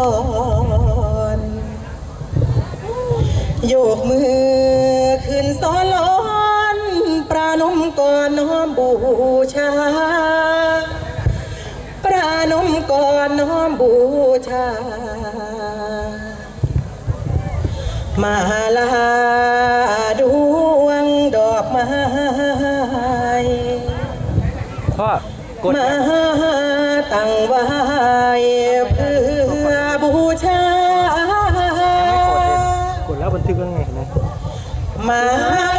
อนโยกมือขึ้นซ้อนล้อนปรานมก่อนน้อมบูชา ปรานมก่อนน้อมบูชา มาลาดวงดอกไม้มาตั้งไว้ มา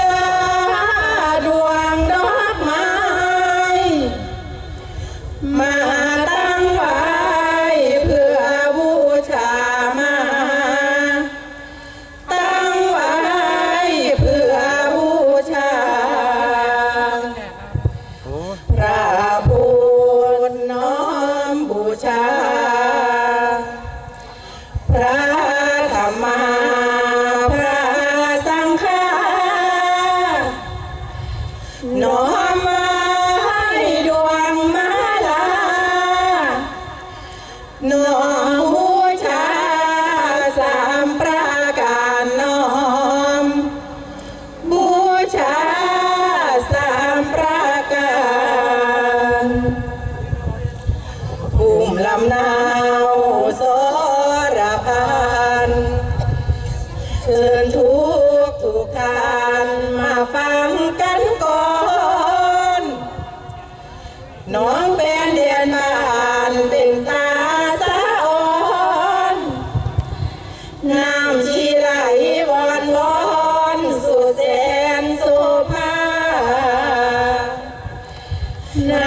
No.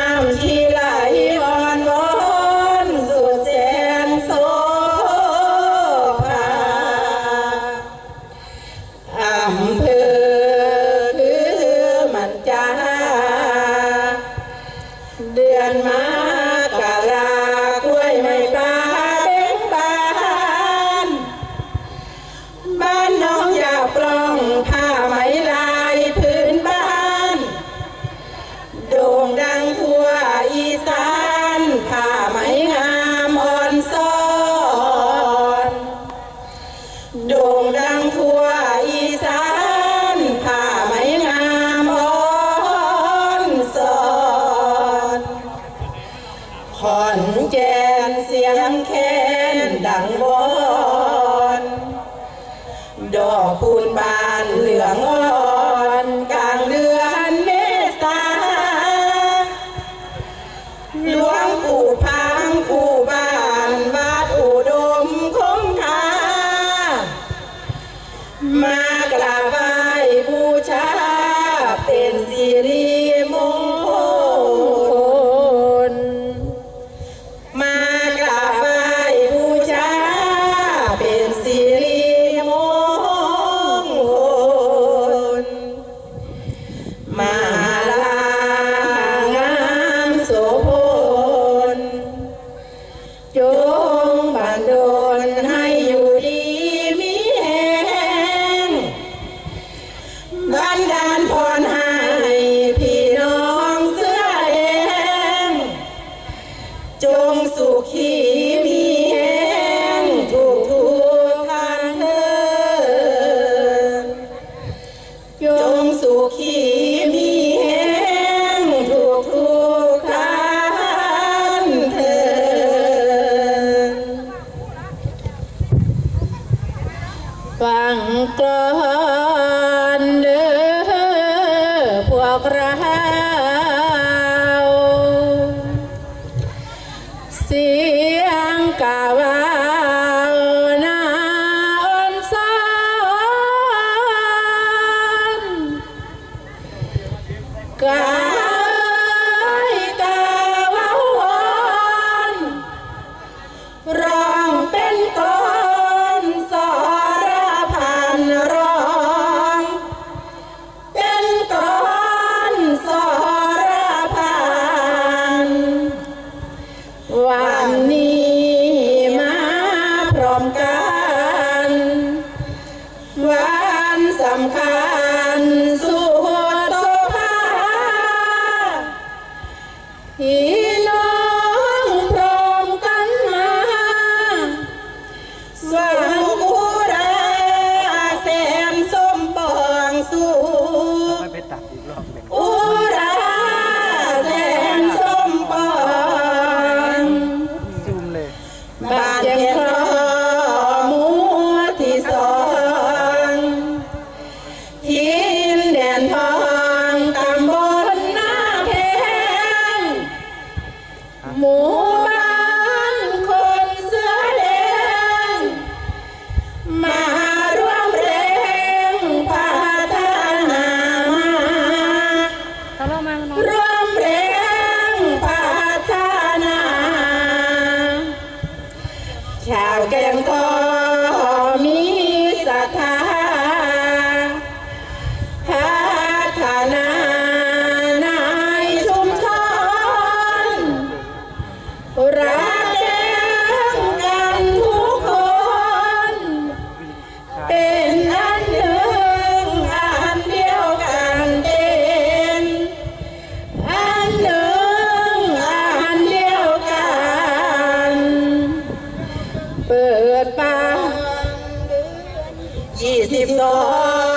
อนแจนเสียงแค้นดังวอน ดอกคูณบานเหลืองอ Yo Uma เปิดปางยี่สิบสอง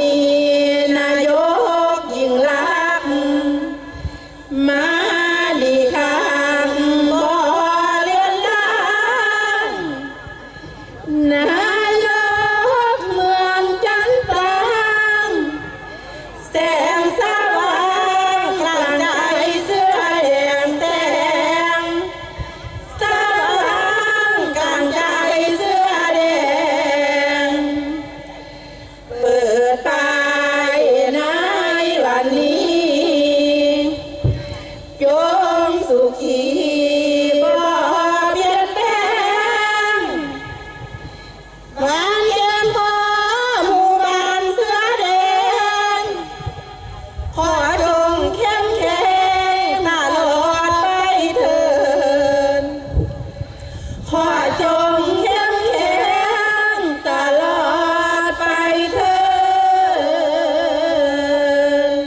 เขอจงเข้มแข็งตลอดไปเถินขอจงเข้มแข็งตลอดไปเถิ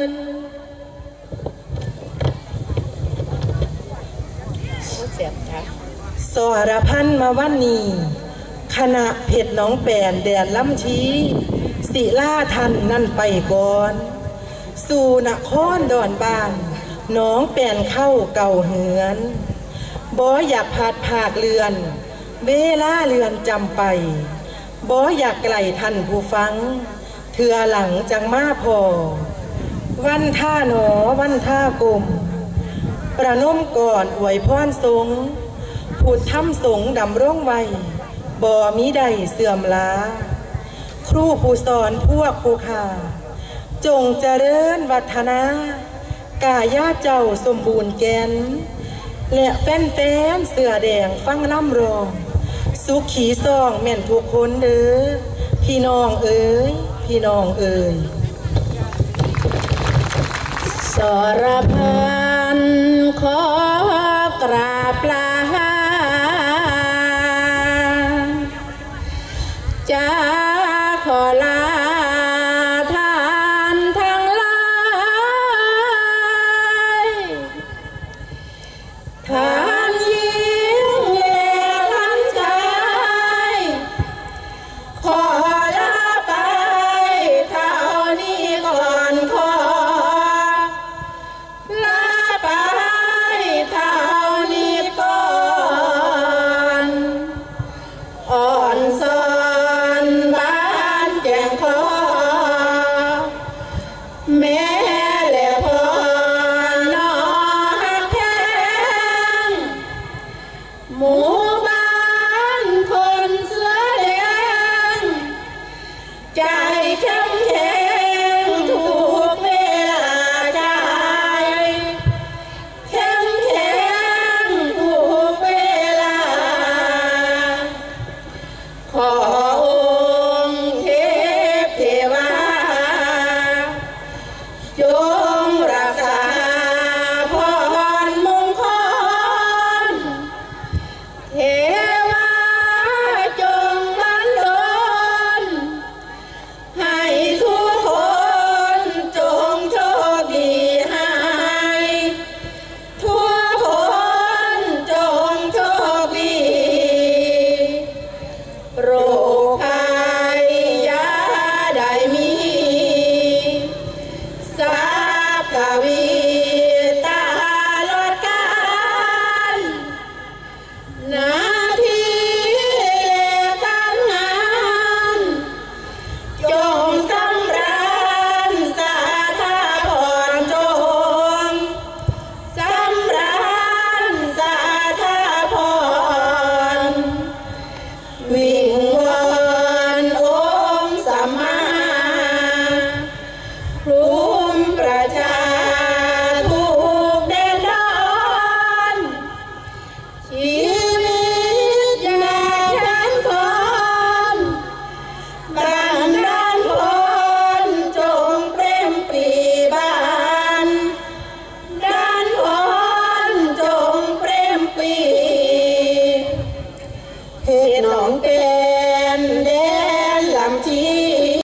ดสรพันมาวันนี้คณะเพชรหน้องแปนแดนล้ำชี้ศิลาทันนั่นไปก่อน สู่นครดอนบ้านน้องแปนเข้าเก่าเหือนบ่อยากพาดภาคเรือน เวลาเรือนจำไปบ่อยากไกลท่านผู้ฟัง เถื่อหลังจังมาพอ วันท่าหนอวันท่ากลมประนมก่อนอวยพรสงฆ์พูดทำสงดำร่งไว้บ่มีใดเสื่อมล้า ครูผู้สอนพวกผู้ขา จงเจริญวัฒนากายาเจ้าสมบูรณ์แกน และแฟนแฟนเสือแดงฟังล่ำรอง สุขขีซองแม่นทุกคนเด้อพี่น้องเอ๋ยพี่น้องเอ๋ยสรพันขอกราบลา